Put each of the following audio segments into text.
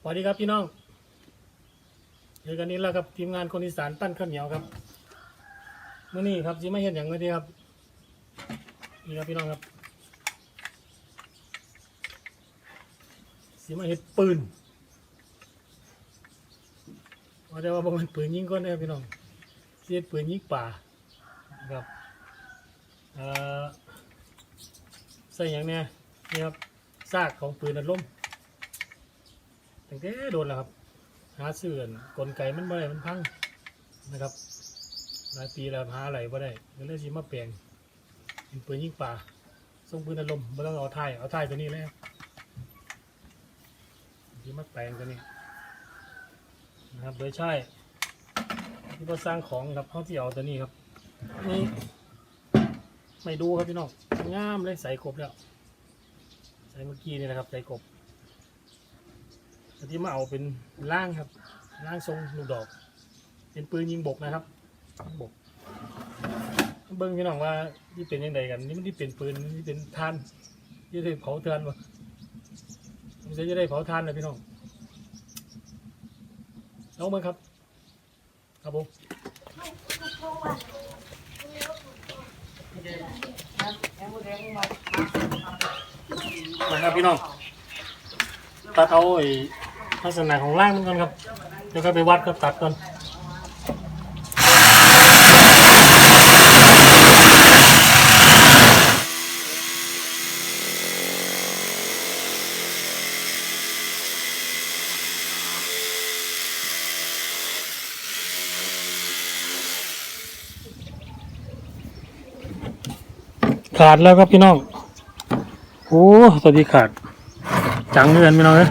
สวัสดีครับพี่น้องเจอกันนี้แล้วครับทีมงานคนอีสานปั้นข้าวเหนียวครับมื่อนี้ครับจิไม่เห็นอย่างนี้ครับนี่ครับพี่น้องครับสิมาเห็ดปืนว่าแต่ว่าบ่แมันปืนยิงก้อนนะครับพี่น้องสิเห็ดปืนยิงป่าครับเอ่อใส่อย่างเนี้ยนี่ครับซากของปืนอัดลม ตั้งแต่โดนแล้วครับ หาเสื่อนกลไกมันบ่ได้มันพังนะครับหลายปีแล้วหาอะไรบ่ได้ก็เลยสิมาแปลงเป็นปืนยิงป่าส่งปืนอารมณ์ไม่ต้องเอาท้ายเอาท้ายตัวนี้แล้วที่มาแปลงตัวนี้นะครับโดยใช่ที่มาสร้างของครับเขาที่เอาตัวนี้ครับนี่ไม่ดูครับพี่น้องงามเลยใส่กบแล้ว ใส่เมื่อกี้นี่นะครับใส่กบ อันที่มาเอาเป็นล่างครับล่างทรงลูกดอก เป็นปืนยิงบกนะครับบกเบิ้งพี่น้องว่าที่เป็นยังไงกัน นี่มันที่เป็นปืนนี่เป็นทานที่ได้เผาเทือนวะผมจะได้เผาทานเลยพี่น้องเอามครับ ครับผมนะครับพี่น้องตัดเอาไอ้ ลักษณะของร่างมันก่อนครับเดี๋ยวก็ไปวัดครับตัดก่อนขาดแล้วครับพี่น้อง โอ้ตัวนี้ขาด จังเงินพี่น้องเอ้ย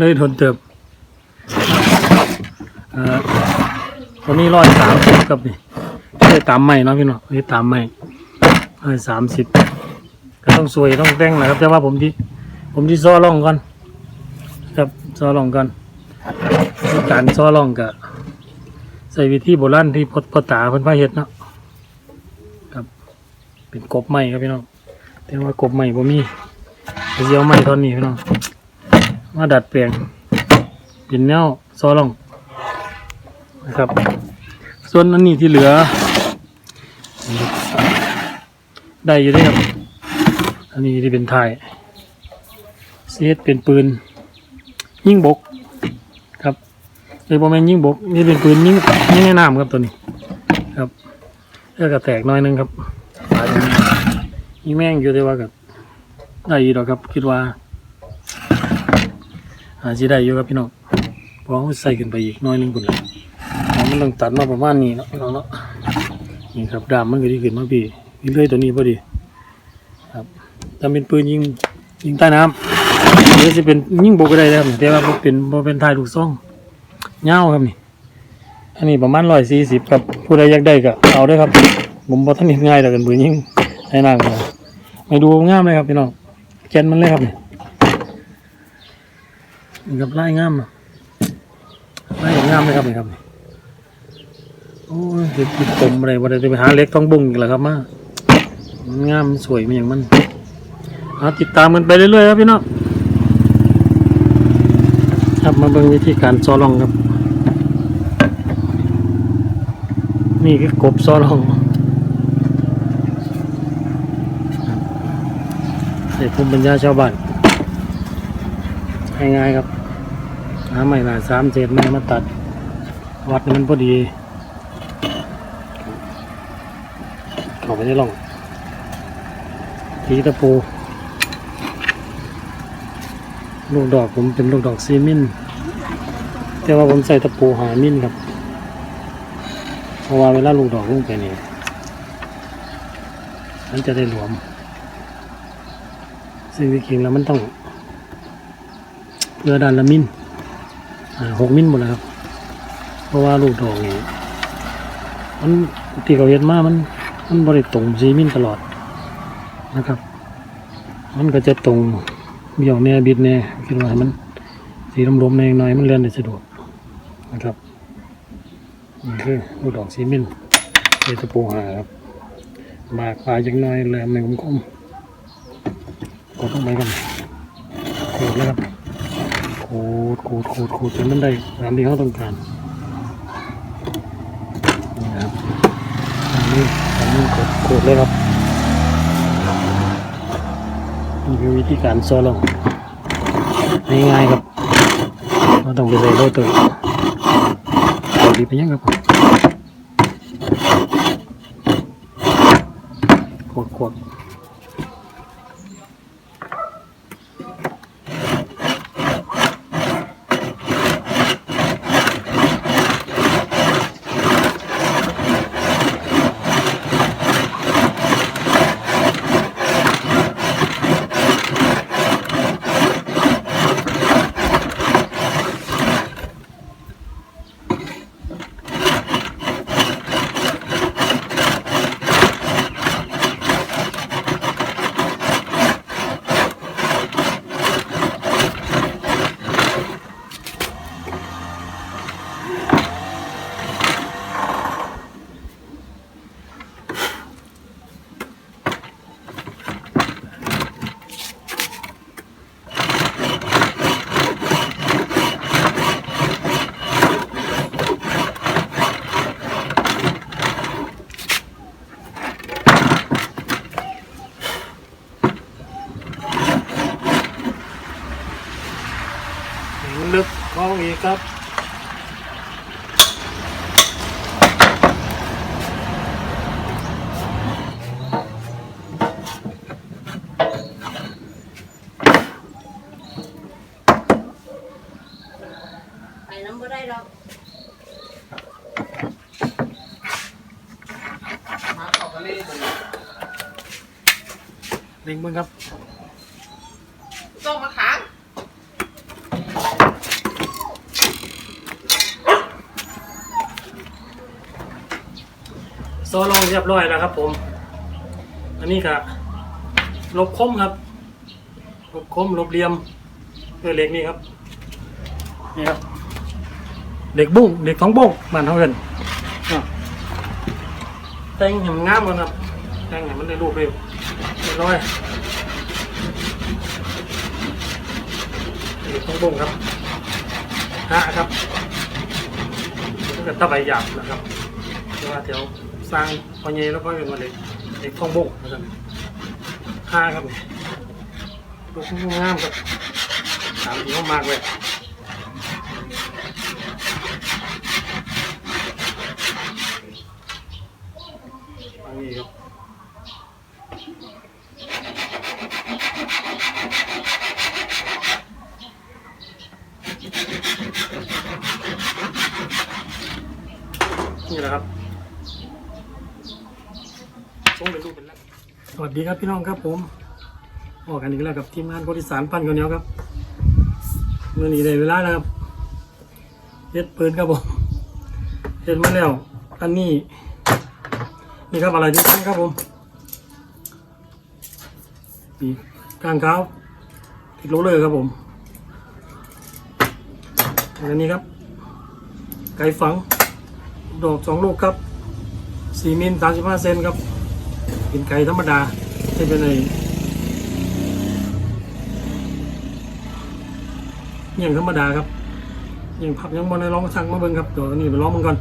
เลยทนเติบอ่อตัวนี้ร้อยสามสิบกับนี่ได้ตามใหม่เนาะพี่น้องได้ตามใหม่ร้อยสามสิบก็ต้องสวยต้องแต่งนะครับแต่ว่าผมที่ผมที่ซ้อล่องก่อนครับซ้อล่องก่อนการซ้อล่องกับใส่วิธีโบราณที่พอพตาเพิ่นพาเฮ็ดเนาะครับ เป็นกบใหม่ครับพี่น้องแต่ว่ากบใหม่บ่มีเสียวไม้ท่อนนี้พี่น้อง มาดัดแปลงเป็นแนวซอลองนะครับ ส่วนอันนี้ที่เหลือ ได้อยู่ด้วยครับอันนี้ที่เป็นไทยเซตเป็นปืน ยิงบกครับเลยประมาณยิงบกนี่เป็นปืนยิงยิงในน้ำครับตัวนี้ ครับแล้วก็แตกน้อยนึงครับยมันยิงแม่งอยู่แต่ว่ากับได้อยู่ดอกครับ คิดว่า อาจจะได้อยู่ครับพี่น้องเพราะเขาใส่ขึ้นไปอีกน้อยนึงคนละมันต้องตัดมาประมาณนี้เนาะพี่น้องเนาะนี่ครับดามมันก็ที่ขึ้นมาพี่ดีเลื่อยตัวนี้พอดีครับถ้าเป็นปืนยิงยิงใต้น้ำหรือจะเป็นยิงโบก็ได้นะครับแต่ว่าบ่เป็นบ่เป็นทายลูกซ่องเงาครับนี่อันนี้ประมาณร้อยสี่สิบครับผู้ใดอยากได้ก็เอาได้ครับผมบอกท่านเห็นง่ายแต่กันปืนยิงใต้น้ำครับไปดูงามเลยครับพี่น้องแกนมันเลยครับนี่ นี่ครับไล่งามอะไล่งามเลยครับนี่ครับโอ้ยติดติดปมอะไรวันนี้จะไปหาเล็กต้องบุ้งอีกแล้วครับมามันงามมันสวยมันอย่างมันเอาติดตามกันไปเรื่อยๆครับพี่น้องครับมาเบิ่งวิธีการซ้อลองครับ นี่คือกบซ้อลองเด็กภูมิปัญญาชาวบ้านง่ายๆครับาใหม่หนาสามเศษไม้มาตัด วัดมันพอดีเข้าไปในร่องทีตะปู ลูกดอกผมเป็นลูกดอกซีมินแต่ว่าผมใส่ตะปูหามินครับเพราะว่าเวลาลูกดอกลงไปนี่มันจะได้หลวม ซึ่งจริงๆแล้วมันต้องเพื่อด้านละมิลอ่า หกมิลหมดแล้วครับ เพราะว่าลูกดอกนี่มันที่เขาเห็นมามัน มันบริตรงสีมิลตลอดนะครับ มันก็จะตรงเบี่ยวแน่บิดแน่คิดว่ามันสีลมๆแน่หน่อยมันเลียนได้สะดวกนะครับนี่คือลูกดอกสีมิลเอตะปูหาครับบากปลายจังหน่อยแหลมในคมๆกดลงไปกันกดแล้วครับ ดขูดขูดขูดจนมันได้ตามที่เขาต้องการนี่ครับอันนี้อันนี้กดกดเลยครับนี่คือวิธีการซ้อลงง่ายๆครับเราต้องไปใส่โรเตอร์กดดีไปยังครับผมกดกด บ่ได้หรอกเล็งมึงครับต้องมาค้างโซลงเรียบร้อยแล้วครับ ผม อันนี้ก็ลบคมครับ ลบคมลบเหลี่ยมด้วยเหล็กนี่ครับ นี่ครับ เหล็กบุ้งเหล็กท้องบุ้งบ้านเท่ากันอะแต่งให้มันงามกันครับแต่งให้มันได้รูปเร็วเรียบร้อยเหล็กท้องบุ้งครับฮะครับแล้วก็ตะไบหยาบนะครับเรียว่าแถวสร้างพอเยแล้วก็เป็นมาเหล็กเหล็กท้องบุ้งนะครับห้าครับนี่รูงามครับสามดีมากเลย อันนี้ครับนี่แหละครับส่งเป็นรูปเป็นแล้วสวัสดีครับพี่น้องครับผมออกกันอีกแล้วกับทีมงานคนอีสานปั้นข้าวเนียครับเมื่อนี้ได้เวลาแล้วครับเฮ็ดปืนครับผมเฮ็ดมาแล้วอันนี้ นี่ครับอะไรที่ตั้งครับผมปีกกลางเท้าติดโรเลอร์ครับผมอันนี้ครับ ไก่ฝัง ดอกสองลูกครับสี่มิลสามสิบห้าเซนครับ เป็นไก่ธรรมดาไม่เป็นไอเอย่างธรรมดาครับอย่างพับยังบอลในลองสั่งมาเบิ่งครับเดี๋ยวอันนี้ไปลองมันก่อน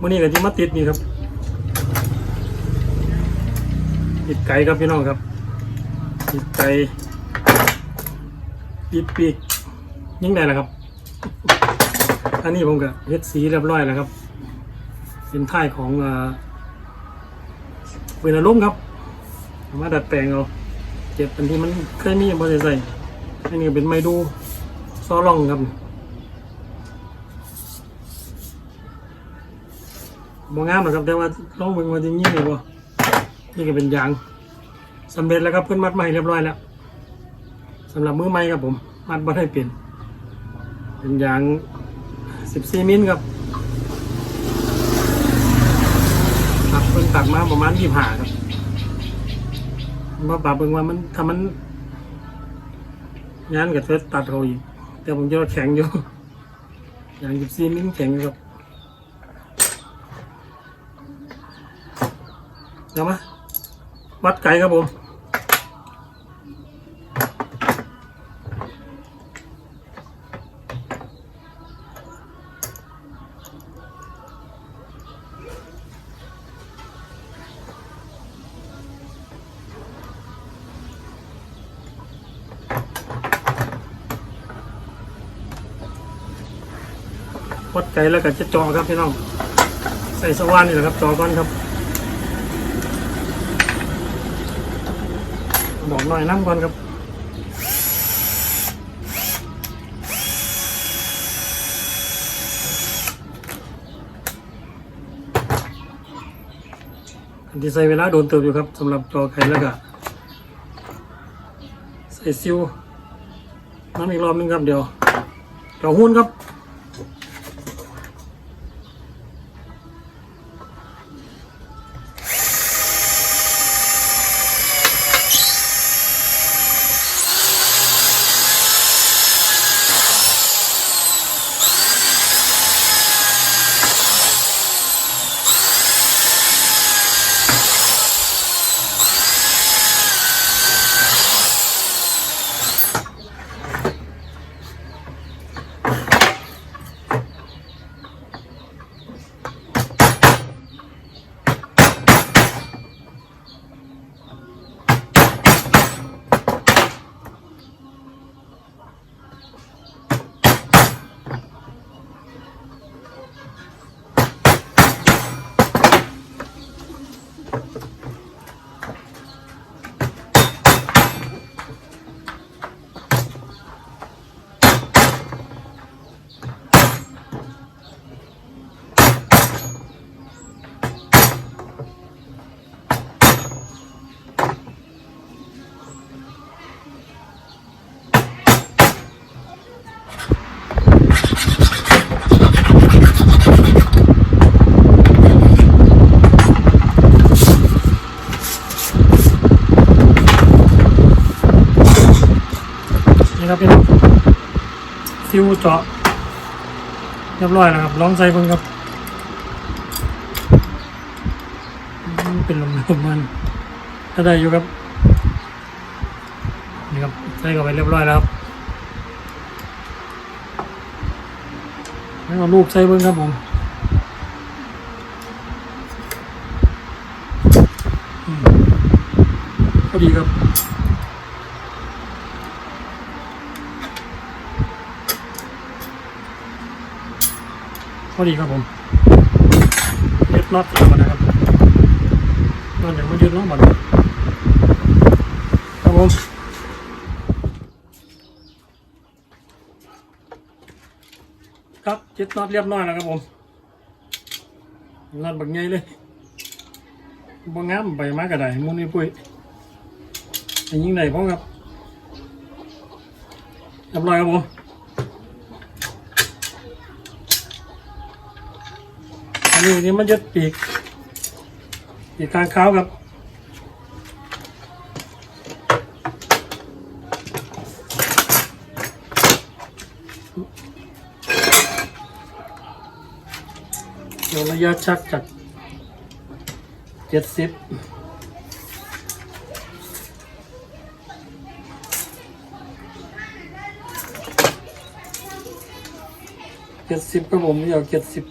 มื่อนี้ก็ที่มาติดนี่ครับ ติดไก่ครับพี่น้องครับติดไก่ปีกปีกยิ่งได้แล้วครับ อันนี้ผมก็เฮ็ดสีเรียบร้อยแล้วครับ เป็นท่ายของเอ่อเวลาลุ่มครับเอามาดัดแปลงเอาเก็บอันที่มันเคยมีบริใส่อันนี้เป็นไม้ดูซอล่องครับบ่งงามหรอกครับแต่ว่าลองเบิ่งว่าจะยิ่งเลยบ่ นี่ก็เป็นยางสำเร็จแล้วครับเพื่อนมัดมาให้เรียบร้อยแล้วสำหรับมือไม้ครับผม มัดบ่ได้เปลี่ยนเป็นยาง 14 มิลครับครับเพิ่นตัดมาประมาณ25ครับมาปรับเบิ่งว่ามันถ้ามันงานกับเธอตัดเขาอีกแต่ผมจะแข็งอยู่ยาง 14 มิลแข็งอยู่ครับเอามา วัดไก่ครับผมวัดไก่แล้วก็จะจอครับพี่น้อง ใส่สว่านนี่แหละครับจอก้อนครับ บอกหน่อยน้ำก่อนครับอันที่ใส่เวลาโดนเติบอยู่ครับสำหรับจอไก่แล้วก็ใส่ซิวน้ำอีกรอบนึงครับเดี๋ยวเดี๋ยวหุ้นครับ นี่ครับพี่น้องิวเจาะเรียบร้อยแล้วครับลองใส่เพิ่งครับเป็นลมลมมันถ้าได้อยู่ครับนี่ครับใส่เข้าไปเรียบร้อยแล้วครับแล้เอาลูกใส่เพิ่งครับผมอืมพอดีครับ อดีครับผมเล็ดน็อตก่อนนะครับน็อตอย่างไม่ยึดน็อตหมดครับผมครับยึดน็อตเรียบร้อยแล้วครับผมน็อตบักใหญ่เลยบ่งงามไปมากกระไดมุนนี่ปุ้ยอันยิ่งใดพ่อครับเรียบร้อยครับผม นี้นี่มันจะปีกปีกกลางขาครับเดี๋ยวระยะชักจากเจ็ดสิบเจ็ดสิบครับผมเดี๋ยวเจ็ดสิบ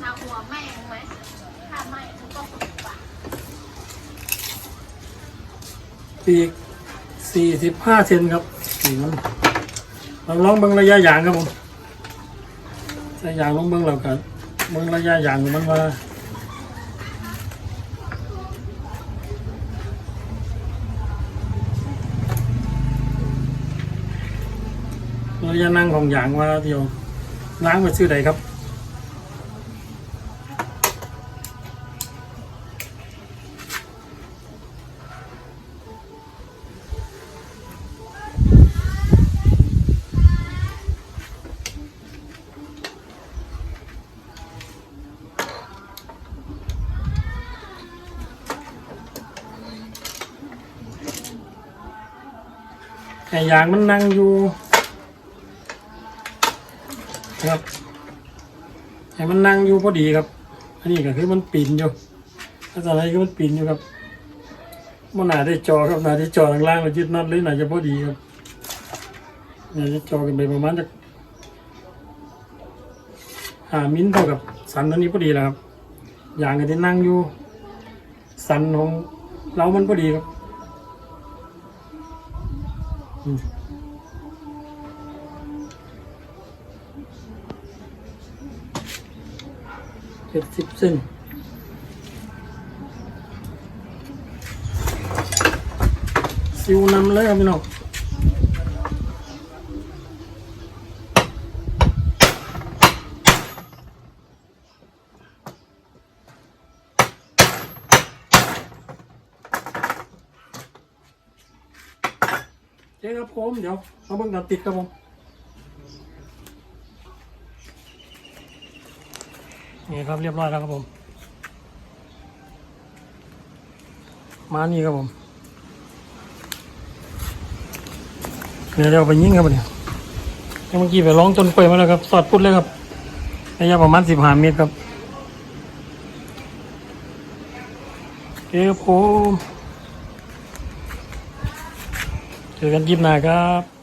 ทาหัวแม่งไหมถ้าไม่มันก็ถูกปะปีกสี่สิบห้าเซนครับปีกมันลองลองเบิ่งระยะยางครับผมใส่ยางลองเบิ่งแล้วกันเบิ่งระยะยางมันว่าระยะนั่งของยางว่าเดียวล้างไปซื้อใดครับ ไก่ยางมันนั่งอยู่ครับไอ้มันนั่งอยู่พอดีครับ อันนี้ก็คือมันปีนอยู่ถ้าอะไรก็มันปีนอยู่ครับมันหนาได้จอครับหนาได้จอล่างเรายึดน็อตเลยหนาจะพอดีครับหนาจะจอกันไปประมาณจะอ่ามิ้นเท่ากับสันตัวนี้พอดีแล้วครับอย่างกันที่นั่งอยู่สันของเรามันพอดีครับ เจ็ดสิบเส้นซิวน้ำเลยครับพี่น้องเจ๊ครับ ผมเดี๋ยวมาเบิ่งตัดติดครับผมนี่ครับเรียบร้อยแล้วครับผม มานี่ครับผมเดี๋ยวเราไปยิงครับเนี่ยเมื่อกี้ไปร้องต้นกล้วยมาแล้วครับ สอดพุดเลยครับระยะประมาณสิบห้าเมตรครับโอเคครับผม เจอกันคลิปหน้าครับ